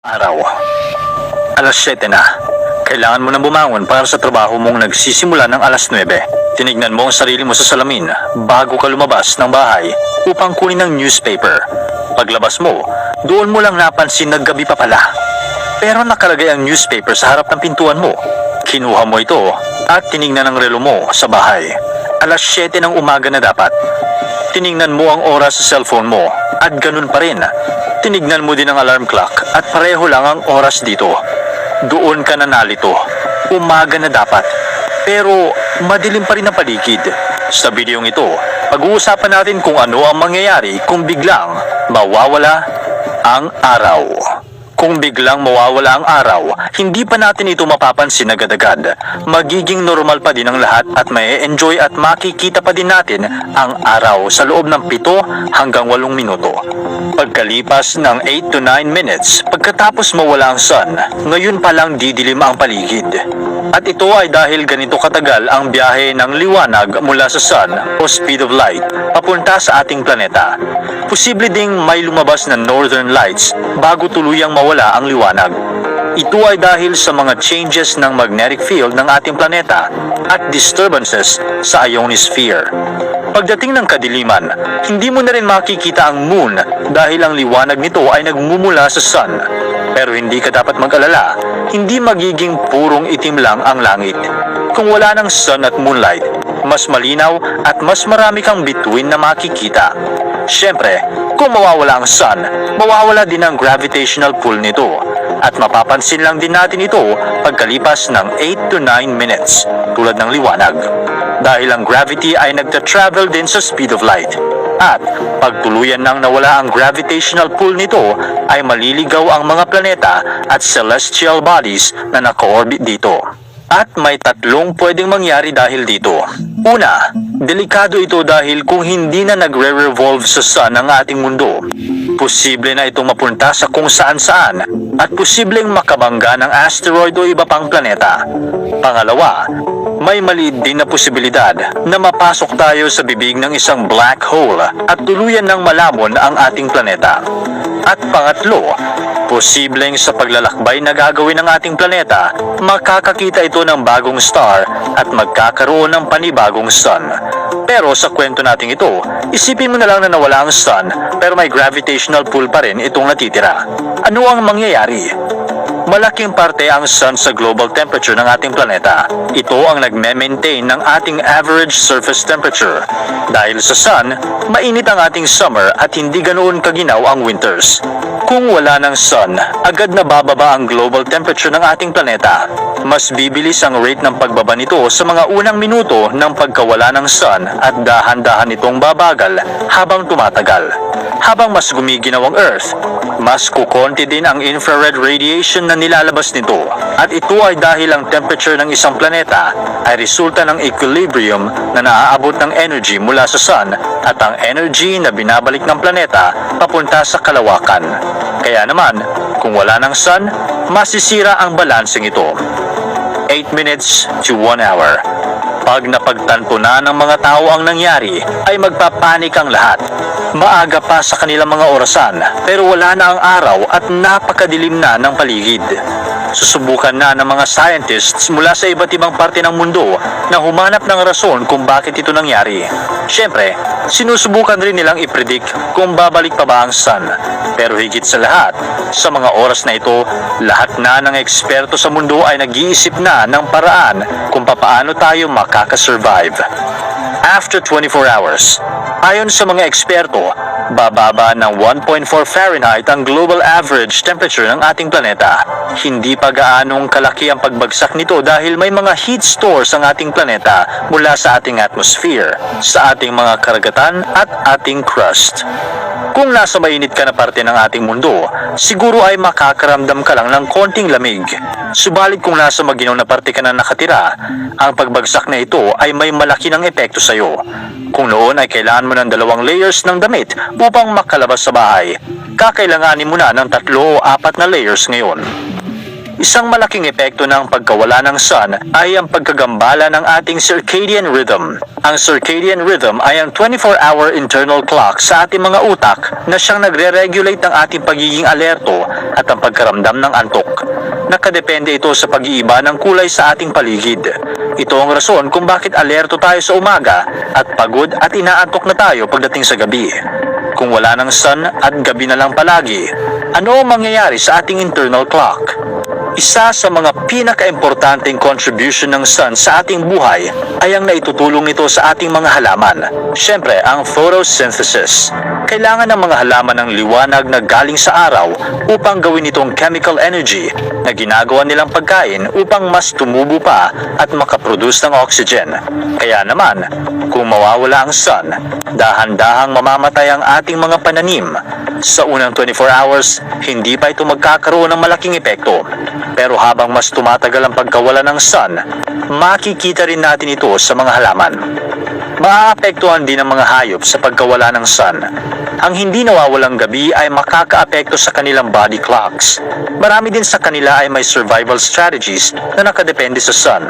Araw. Alas 7 na. Kailangan mo na bumangon para sa trabaho mong nagsisimula ng alas 9. Tinignan mo ang sarili mo sa salamin bago ka lumabas ng bahay upang kunin ang newspaper. Paglabas mo, doon mo lang napansin na gabi pa pala. Pero nakalagay ang newspaper sa harap ng pintuan mo. Kinuha mo ito at tinignan ang relo mo sa bahay. Alas 7 ng umaga na dapat. Tiningnan mo ang oras sa cellphone mo at ganun pa rin. Tinignan mo din ang alarm clock at pareho lang ang oras dito. Doon ka na nalito. Umaga na dapat. Pero madilim pa rin ang paligid. Sa videong ito, pag-uusapan natin kung ano ang mangyayari kung biglang mawawala ang araw. Kung biglang mawawala ang araw, hindi pa natin ito mapapansin agad-agad. Magiging normal pa din ang lahat at may enjoy at makikita pa din natin ang araw sa loob ng 7 hanggang 8 minuto. Pagkalipas ng 8 to 9 minutes, pagkatapos mawala ang sun, ngayon pa lang didilim ang paligid. At ito ay dahil ganito katagal ang biyahe ng liwanag mula sa sun o speed of light papunta sa ating planeta. Posible ding may lumabas na northern lights bago tuluyang mawala ang liwanag. Ito ay dahil sa mga changes ng magnetic field ng ating planeta at disturbances sa ionosphere. Pagdating ng kadiliman, hindi mo na rin makikita ang moon dahil ang liwanag nito ay nagmumula sa sun. Pero hindi ka dapat mag-alala, hindi magiging purong itim lang ang langit. Kung wala ng sun at moonlight, mas malinaw at mas marami kang bituin na makikita. Siyempre, kung mawawala ang sun, mawawala din ang gravitational pull nito. At mapapansin lang din natin ito pagkalipas ng 8 to 9 minutes, tulad ng liwanag. Dahil ang gravity ay nagta-travel din sa speed of light. At pag tuluyan nang nawala ang gravitational pull nito, ay maliligaw ang mga planeta at celestial bodies na naka-orbit dito. At may tatlong pwedeng mangyari dahil dito. Una, delikado ito dahil kung hindi na nagre-revolve sa sun ang ating mundo, posible na itong mapunta sa kung saan-saan at posibleng makabangga ng asteroid o iba pang planeta. Pangalawa, may maliit din na posibilidad na mapasok tayo sa bibig ng isang black hole at tuluyan ng malamon ang ating planeta. At pangatlo, posibleng sa paglalakbay na gagawin ng ating planeta, makakakita ito ng bagong star at magkakaroon ng panibagong sun. Pero sa kwento nating ito, isipin mo na lang na nawala ang sun pero may gravitational pull pa rin itong natitira. Ano ang mangyayari? Malaking parte ang sun sa global temperature ng ating planeta. Ito ang nagme-maintain ng ating average surface temperature. Dahil sa sun, mainit ang ating summer at hindi ganoon kaginaw ang winters. Kung wala ng sun, agad na bababa ang global temperature ng ating planeta. Mas bibilis ang rate ng pagbaba nito sa mga unang minuto ng pagkawala ng sun at dahan-dahan itong babagal habang tumatagal. Habang mas gumiginaw ang Earth, mas kukonti din ang infrared radiation na nilalabas nito. At ito ay dahil ang temperature ng isang planeta ay resulta ng equilibrium na naaabot ng energy mula sa sun at ang energy na binabalik ng planeta papunta sa kalawakan. Kaya naman, kung wala ng sun, masisira ang balanseng ito. 8 minutes to 1 hour. Pag napagtanto na ng mga tao ang nangyari, ay magpapanik ang lahat. Maaga pa sa kanilang mga orasan, pero wala na ang araw at napakadilim na ng paligid. Susubukan na ng mga scientists mula sa iba't ibang parte ng mundo na humanap ng rason kung bakit ito nangyari. Siyempre, sinusubukan rin nilang ipredict kung babalik pa ba ang sun. Pero higit sa lahat, sa mga oras na ito, lahat na ng eksperto sa mundo ay nag-iisip na ng paraan kung papaano tayo makakasurvive. After 24 hours, ayon sa mga eksperto, bababa ng 1.4 Fahrenheit ang global average temperature ng ating planeta. Hindi pa gaanong kalaki ang pagbagsak nito dahil may mga heat stores ang ating planeta mula sa ating atmosphere, sa ating mga karagatan at ating crust. Kung nasa mainit ka na parte ng ating mundo, siguro ay makakaramdam ka lang ng konting lamig. Subalit kung nasa maginaw na parte ka na nakatira, ang pagbagsak na ito ay may malaki ng epekto sa iyo. Kung noon ay kailangan mo ng dalawang layers ng damit upang makalabas sa bahay, kakailanganin mo na ng tatlo o apat na layers ngayon. Isang malaking epekto ng pagkawala ng sun ay ang pagkagambala ng ating circadian rhythm. Ang circadian rhythm ay ang 24-hour internal clock sa ating mga utak na siyang nagre-regulate ng ating pagiging alerto at ang pagkaramdam ng antok. Nakadepende ito sa pag-iiba ng kulay sa ating paligid. Ito ang rason kung bakit alerto tayo sa umaga at pagod at inaantok na tayo pagdating sa gabi. Kung wala ng sun at gabi na lang palagi, ano ang mangyayari sa ating internal clock? Isa sa mga pinaka-importanting contribution ng sun sa ating buhay ay ang naitutulong nito sa ating mga halaman. Siyempre, ang photosynthesis. Kailangan ng mga halaman ng liwanag na galing sa araw upang gawin itong chemical energy na ginagawa nilang pagkain upang mas tumubo pa at makaproduce ng oxygen. Kaya naman, kung mawawala ang sun, dahan-dahang mamamatay ang ating mga pananim. Sa unang 24 hours, hindi pa ito magkakaroon ng malaking epekto. Pero habang mas tumatagal ang pagkawala ng sun, makikita rin natin ito sa mga halaman. Maaapektuhan din ang mga hayop sa pagkawala ng sun. Ang hindi nawawalang gabi ay makakaapekto sa kanilang body clocks. Marami din sa kanila ay may survival strategies na nakadepende sa sun.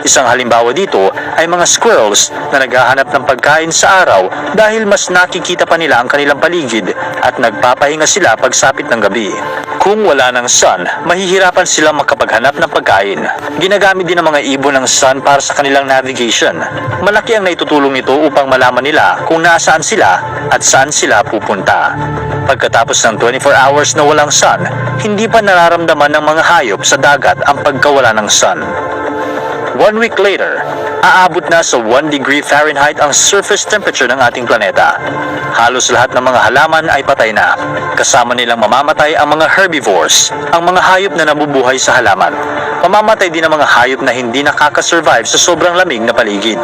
Isang halimbawa dito ay mga squirrels na naghahanap ng pagkain sa araw dahil mas nakikita pa nila ang kanilang paligid at nagpapahinga sila pagsapit ng gabi. Kung wala ng sun, mahihirapan silang makapaghanap ng pagkain. Ginagamit din ng mga ibon ng sun para sa kanilang navigation. Malaki ang naitutulong ito upang malaman nila kung nasaan sila at saan sila pupunta. Pagkatapos ng 24 hours na walang sun, hindi pa nararamdaman ng mga hayop sa dagat ang pagkawala ng sun. One week later, aabot na sa 1 degree Fahrenheit ang surface temperature ng ating planeta. Halos lahat ng mga halaman ay patay na. Kasama nilang mamamatay ang mga herbivores, ang mga hayop na nabubuhay sa halaman. Mamamatay din ang mga hayop na hindi nakakasurvive sa sobrang lamig na paligid,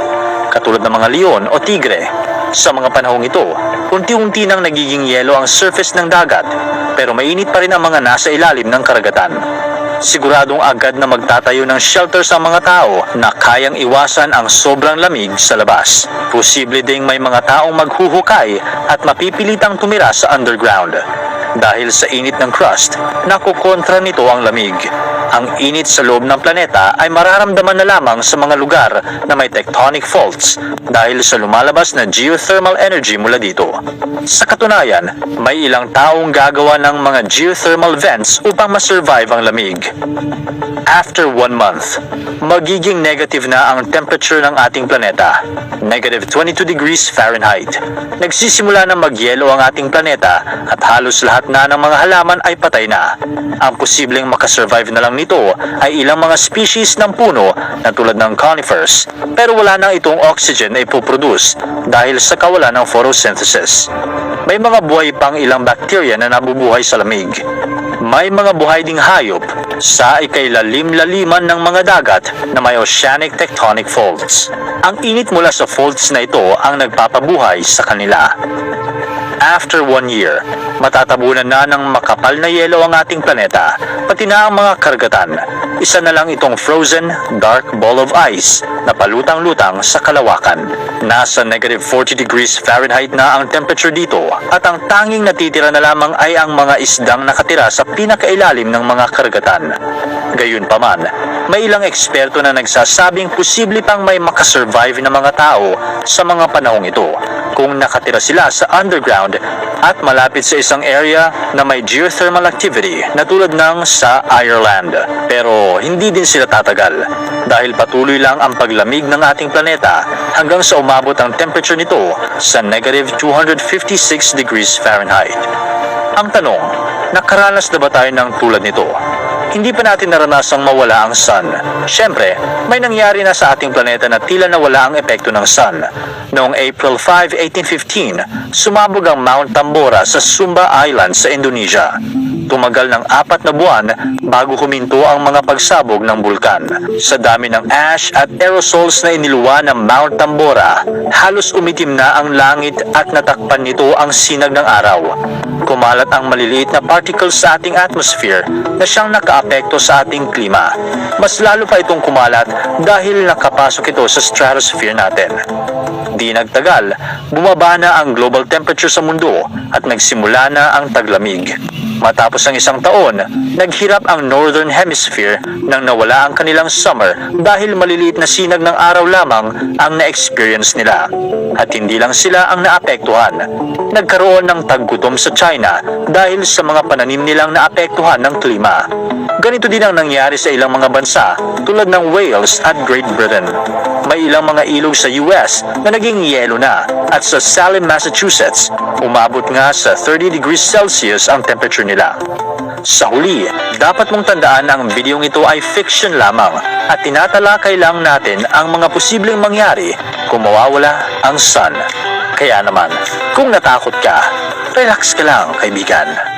katulad ng mga leon o tigre. Sa mga panahong ito, unti-unti nang nagiging yelo ang surface ng dagat, pero mainit pa rin ang mga nasa ilalim ng karagatan. Siguradong agad na magtatayo ng shelter sa mga tao na kayang iwasan ang sobrang lamig sa labas. Posible ding may mga taong maghuhukay at mapipilitang tumira sa underground. Dahil sa init ng crust, nakukontra nito ang lamig. Ang init sa loob ng planeta ay mararamdaman na lamang sa mga lugar na may tectonic faults dahil sa lumalabas na geothermal energy mula dito. Sa katunayan, may ilang taong gagawa ng mga geothermal vents upang masurvive ang lamig. After one month, magiging negative na ang temperature ng ating planeta. Negative 22 degrees Fahrenheit. Nagsisimula na magyelo ang ating planeta at halos lahat na ng mga halaman ay patay na. Ang posibleng makasurvive na lang nito ay ilang mga species ng puno na tulad ng conifers pero wala nang itong oxygen na ipoproduce dahil sa kawalan ng photosynthesis. May mga buhay pang ilang bacteria na nabubuhay sa lamig. May mga buhay ding hayop sa ikailalim-laliman ng mga dagat na may oceanic tectonic faults. Ang init mula sa faults na ito ang nagpapabuhay sa kanila. After one year, matatabunan na ng makapal na yelo ang ating planeta, pati na ang mga karagatan. Isa na lang itong frozen, dark ball of ice na palutang-lutang sa kalawakan. Nasa negative 40 degrees Fahrenheit na ang temperature dito at ang tanging natitira na lamang ay ang mga isdang nakatira sa pinakailalim ng mga karagatan. Gayunpaman, may ilang eksperto na nagsasabing posible pang may makasurvive na mga tao sa mga panahong ito kung nakatira sila sa underground at malapit sa isang area na may geothermal activity na tulad ng sa Ireland. Pero hindi din sila tatagal dahil patuloy lang ang paglamig ng ating planeta hanggang sa umabot ang temperature nito sa negative 256 degrees Fahrenheit. Ang tanong, nakaranas na ba tayo ng tulad nito? Hindi pa natin naranasang mawala ang sun. Siyempre, may nangyari na sa ating planeta na tila nawala ang epekto ng sun. Noong April 5, 1815, sumabog ang Mount Tambora sa Sumba Island sa Indonesia. Tumagal ng apat na buwan bago huminto ang mga pagsabog ng bulkan. Sa dami ng ash at aerosols na iniluwa ng Mount Tambora, halos umitim na ang langit at natakpan nito ang sinag ng araw. Kumalat ang maliliit na particles sa ating atmosphere na siyang nakaapekto sa ating klima. Mas lalo pa itong kumalat dahil nakapasok ito sa stratosphere natin. Di nagtagal, bumaba na ang global temperature sa mundo at nagsimula na ang taglamig. Matapos ang isang taon, naghirap ang Northern Hemisphere nang nawala ang kanilang summer dahil maliliit na sinag ng araw lamang ang na-experience nila. At hindi lang sila ang naapektuhan. Nagkaroon ng taggutom sa China dahil sa mga pananim nilang naapektuhan ng klima. Ganito din ang nangyari sa ilang mga bansa tulad ng Wales at Great Britain. May ilang mga ilog sa US na naging yelo na at sa Salem, Massachusetts, umabot nga sa 30 degrees Celsius ang temperature nila. Sa huli, dapat mong tandaan na ang bidyong ito ay fiction lamang at tinatalakay lang natin ang mga posibleng mangyari kung mawawala ang sun. Kaya naman, kung natakot ka, relax ka lang kaibigan.